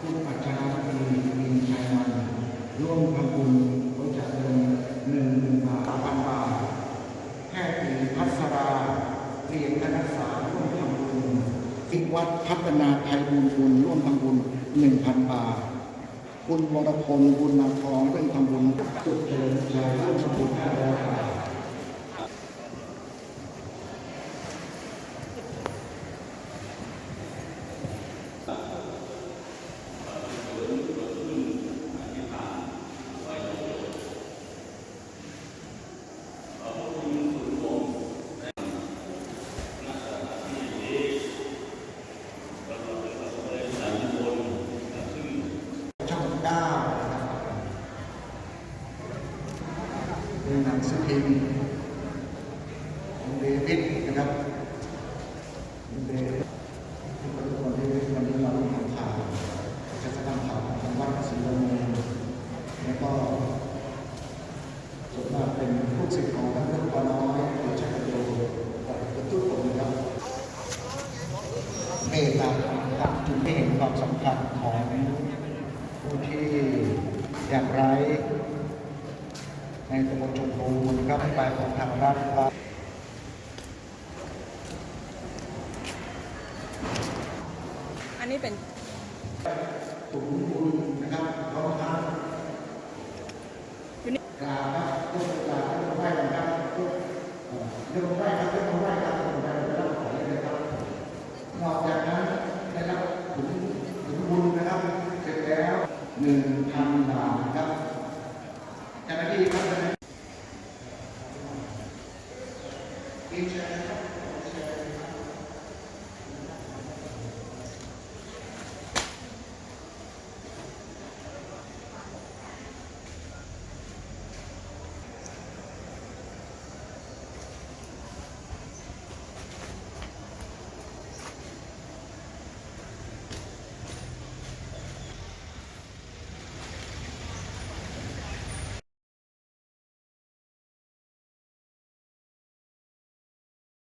คุณปัชรามีมีชัยวันร่วมทำบุญบริจาคเงินหนึ่งหมื่นบาทพันบาทแพทย์หญิงพัสราเรียนคณะศาสตร์ร่วมทำบุญอีกวัดพัฒนาไทยบุญบุญร่วมทำบุญหนึ่งพันบาทคุณวรพลบุญนาทองร่วมทำบุญจุดเฉลิมชัยร่วมทำบุญห้าร้อยบาท ช่องเก้า เป็นหนังสือพิมพ์ของเดวิดนะครับเดวิดที่เป็นคนที่วันนี้เราต้องทำข่าวจะทำข่าวของวัดศรีลมแล้วก็ส่วนมาเป็นผู้ศิษย์ของท่านหลวงพ่อน้อยหรือชักโยกับทุกคนนะครับเมตตาทำจุดที่เห็นความสำคัญของผู้ที่อยากไร้ ในตำบลชมพูนะครับนโยบายของทางรัฐว่าอันนี้เป็นถุงบุญนะครับพร้อมทั้งอยู่นี่กราบครับทุกกราบทุกไหว้นะครับทุกเอ่อเรื่องไหว้ครับเรื่องไหว้ครับผมได้รับของเลยนะครับนอกจากนั้นได้รับถุงถุงบุญนะครับ เสร็จแล้วหนึ่งพันบาทนะครับ เจ้